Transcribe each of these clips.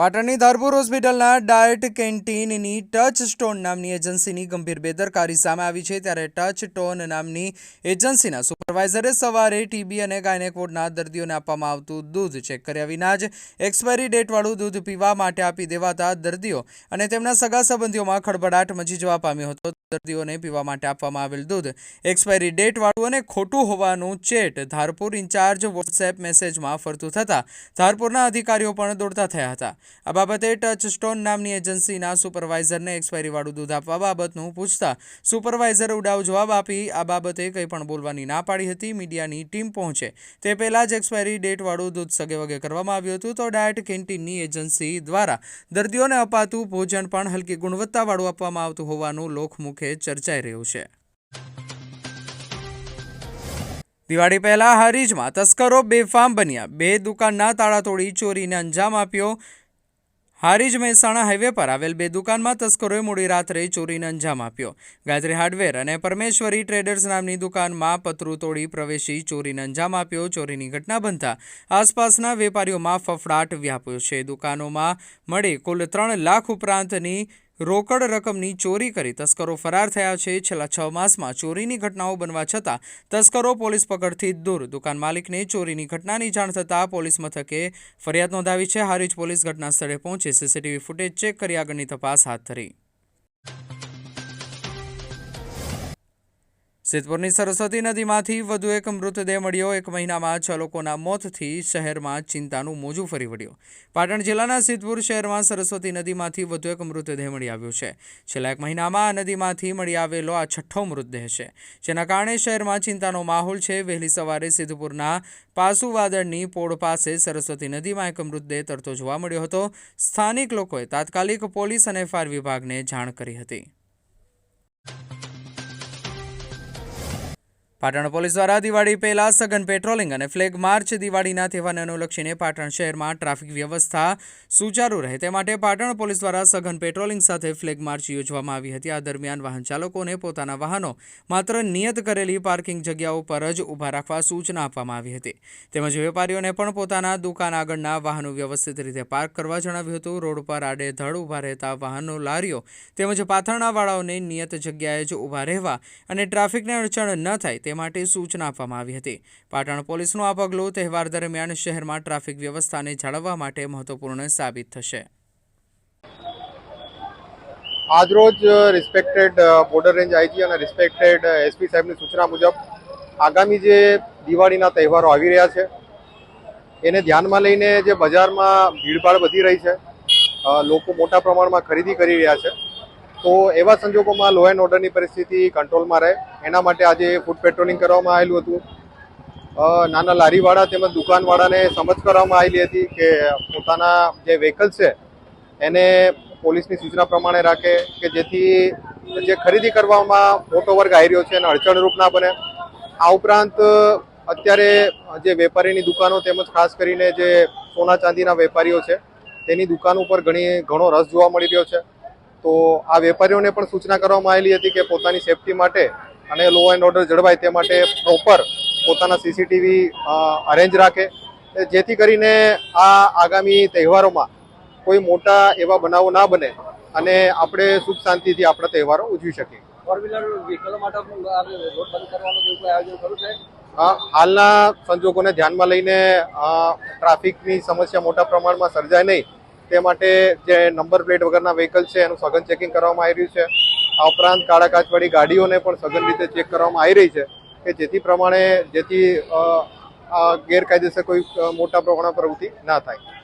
પાટણની ધારપુર હોસ્પિટલના diet કેન્ટીનની touch stone નામની એજન્સીની ગંભીર બેદરકારી સામે આવી છે ત્યારે ટચ સ્ટોન નામની એજન્સીના સુપરવાઇઝરે સવારે ટીબી અને ગાયનેકોડના દર્દીઓને આપવામાં આવતું દૂધ ચેક કર્યા વિના જ એક્સપાયરી ડેટવાળું દૂધ પીવા માટે આપી દેવાતા દર્દીઓ અને તેમના સગા સંબંધીઓમાં ખળભળાટ મચી જવા પામ્યો હતો. દર્દીઓને પીવા માટે આપવામાં આવેલ દૂધ એક્સપાયરી ડેટવાળું અને ખોટું હોવાનું ચેટ ધારપુર ઇન્ચાર્જ વોટ્સએપ મેસેજમાં ફરતું થતાં ધારપુરના અધિકારીઓ પણ દોડતા થયા હતા. આ બાબતે ટચ સ્ટોન નામની એજન્સીના સુપરવાઇઝરને એક્સપાયરીવાળું દૂધ આપવા બાબતનું પૂછતા સુપરવાઇઝરે ઉડાવ જવાબ આપી આ બાબતે કંઈ પણ બોલવાની ના પાડી હતી. મીડિયાની ટીમ પહોંચે. તે પહેલાં જ એક્સપાયરી ડેટવાળું દૂધ સગેવગે કરવામાં આવ્યું હતું. તો ડાયટ કેન્ટીનની એજન્સી દ્વારા દર્દીઓને અપાતું ભોજન પણ હલકી ગુણવત્તાવાળું આપવામાં આવતું હોવાનું લોકમુખે ચર્ચાઈ રહ્યું છે. દિવાળી પહેલા હારીજમાં તસ્કરો બેફામ બન્યા. બે દુકાનના તાળા તોડી ચોરીને અંજામ આપ્યો. હારીજ મહેસાણા હાઈવે પર આવેલ બે દુકાનમાં તસ્કરોએ મોડી રાત્રે ચોરીને અંજામ આપ્યો. ગાયત્રી હાર્ડવેર અને પરમેશ્વરી ટ્રેડર્સ નામની દુકાનમાં પતરું તોડી પ્રવેશી ચોરીને અંજામ આપ્યો. ચોરીની ઘટના બનતા આસપાસના વેપારીઓમાં ફફડાટ વ્યાપ્યો છે. દુકાનોમાં મળી કુલ ત્રણ લાખ ઉપરાંતની રોકડ રકમની ચોરી કરી તસ્કરો ફરાર થયા છે. છેલ્લા છ માસમાં ચોરીની ઘટનાઓ બનવા છતાં તસ્કરો પોલીસ પકડથી દૂર. દુકાન માલિકને ચોરીની ઘટનાની જાણ થતાં પોલીસ મથકે ફરિયાદ નોંધાવી છે. હારીજ પોલીસ ઘટના સ્થળે પહોંચી સીસીટીવી ફૂટેજ ચેક કરી આગળની તપાસ હાથ ધરી. સિદ્ધપુરની સરસ્વતી નદીમાંથી વધુ એક મૃતદેહ મળ્યો. એક મહિનામાં છ લોકોના મોતથી શહેરમાં ચિંતાનું મોજું ફરી વળ્યું. પાટણ જિલ્લાના સિદ્ધપુર શહેરમાં સરસ્વતી નદીમાંથી વધુ એક મૃતદેહ મળી આવ્યો છે. છેલ્લા એક મહિનામાં આ નદીમાંથી મળી આવેલો આ છઠ્ઠો મૃતદેહ છે. જેના કારણે શહેરમાં ચિંતાનો માહોલ છે. વહેલી સવારે સિદ્ધપુરના પાસુવાદળની પોળ પાસે સરસ્વતી નદીમાં એક મૃતદેહ તરતો જોવા મળ્યો હતો. સ્થાનિક લોકોએ તાત્કાલિક પોલીસ અને ફાયર વિભાગને જાણ કરી હતી. પાટણ પોલીસ દ્વારા દિવાળી પહેલા સઘન પેટ્રોલિંગ અને ફ્લેગ માર્ચ દિવાળીના તહેવારને અનુલક્ષીને પાટણ શહેરમાં ટ્રાફિક વ્યવસ્થા સુચારુ રહે તે માટે પાટણ પોલીસ દ્વારા સઘન પેટ્રોલિંગ સાથે ફ્લેગ માર્ચ યોજવામાં આવી હતી. આ દરમિયાન વાહન ચાલકોને પોતાના વાહનો માત્ર નિયત કરેલી પાર્કિંગ જગ્યાઓ પર જ ઊભા રાખવા સૂચના આપવામાં આવી હતી. તેમજ વેપારીઓને પણ પોતાના દુકાન આગળના વાહનો વ્યવસ્થિત રીતે પાર્ક કરવા જણાવ્યું હતું. રોડ પર આડેધડ ઊભા રહેતા વાહનો, લારીઓ તેમજ પાથરણાવાળાઓને નિયત જગ્યાએ જ ઊભા રહેવા અને ટ્રાફિકને અડચણ ન થાય તે માટે સૂચના આપવામાં આવી હતી. પાટણ પોલીસનું આ પગલું તહેવાર દરમિયાન શહેરમાં ટ્રાફિક વ્યવસ્થાને જાળવવા માટે મહત્વપૂર્ણ સાબિત થશે. આજરોજ રિસ્પેક્ટેડ બોર્ડર રેન્જ આઈજી અને રિસ્પેક્ટેડ એસપી સાહેબની સૂચના મુજબ આગામી જે દિવાળીના તહેવારો આવી રહ્યા છે, એને ધ્યાનમાં લઈને જે બજારમાં ભીડભાડ વધી રહી છે લોકો મોટા પ્રમાણમાં ખરીદી કરી રહ્યા છે, તો એવા સંજોગોમાં લો એન્ડ ઓર્ડરની પરિસ્થિતિ કંટ્રોલમાં રહે. એના માટે આજે ફૂડ પેટ્રોલિંગ કરવામાં આવેલું હતું. નાના લારીવાળા તેમજ દુકાનવાળાને સમજ કરવામાં આવેલી હતી કે પોતાના જે વ્હીકલ છે, એને પોલીસની સૂચના પ્રમાણે રાખે કે જેથી જે ખરીદી કરવામાં મોટો વર્ગ આવી રહ્યો છે એને અડચણરૂપ ના બને. આ ઉપરાંત, અત્યારે જે વેપારીની દુકાનો તેમજ ખાસ કરીને જે સોના ચાંદીના વેપારીઓ છે, તેની દુકાન ઉપર ઘણી, ઘણો રસ જોવા મળી રહ્યો છે. તો આ વેપારીઓને પણ સૂચના કરવામાં આવેલી હતી કે પોતાની સેફટી માટે અને લો એન્ડ ઓર્ડર જળવાય તે માટે પ્રોપર પોતાના સીસીટીવી અરેન્જ રાખે. જેથી કરીને આ આગામી તહેવારોમાં કોઈ મોટા એવા બનાવો ના બને અને આપણે સુખ શાંતિથી આપણા તહેવારો ઉજવી શકીએ. ફોર વ્હીલર વ્હીકલો માટે રોડ બંધ કરવાનું જેવું કોઈ આયોજન ખરું છે હાલના સંજોગોને ધ્યાનમાં લઈને ટ્રાફિકની સમસ્યા મોટા પ્રમાણમાં સર્જાય નહીં. તે માટે જે નંબર પ્લેટ વગરના વ્હીકલ છે એનું સઘન ચેકિંગ કરવામાં આવી રહ્યું છે. આ ઉપરાંત કાળા કાચવાળી ગાડીઓને પણ સઘન રીતે ચેક કરવામાં આવી રહી છે કે જેથી પ્રમાણે જેથી ગેરકાયદેસર કોઈ મોટા પ્રમાણમાં પ્રવૃત્તિ ના થાય.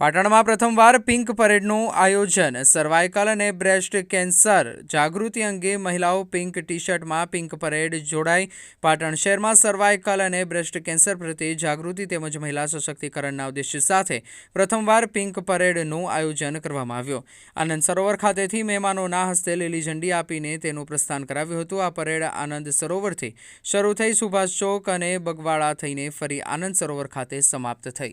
પાટણમાં પ્રથમવાર પિંક પરેડનું આયોજન, સર્વાઇકલ અને બ્રેસ્ટ કેન્સર જાગૃતિ અંગે મહિલાઓ પિંક ટી શર્ટમાં પિંક પરેડ જોડાઈ. પાટણ શહેરમાં સર્વાઇકલ અને બ્રેસ્ટ કેન્સર પ્રત્યે જાગૃતિ તેમજ મહિલા સશક્તિકરણના ઉદ્દેશ્ય સાથે પ્રથમવાર પિંક પરેડનું આયોજન કરવામાં આવ્યું. આનંદ સરોવર ખાતેથી મહેમાનોના હસ્તે લીલી ઝંડી આપીને તેનું પ્રસ્થાન કરાવ્યું હતું. આ પરેડ આનંદ સરોવરથી શરૂ થઈ સુભાષ ચોક અને બગવાડા થઈને ફરી આનંદ સરોવર ખાતે સમાપ્ત થઈ.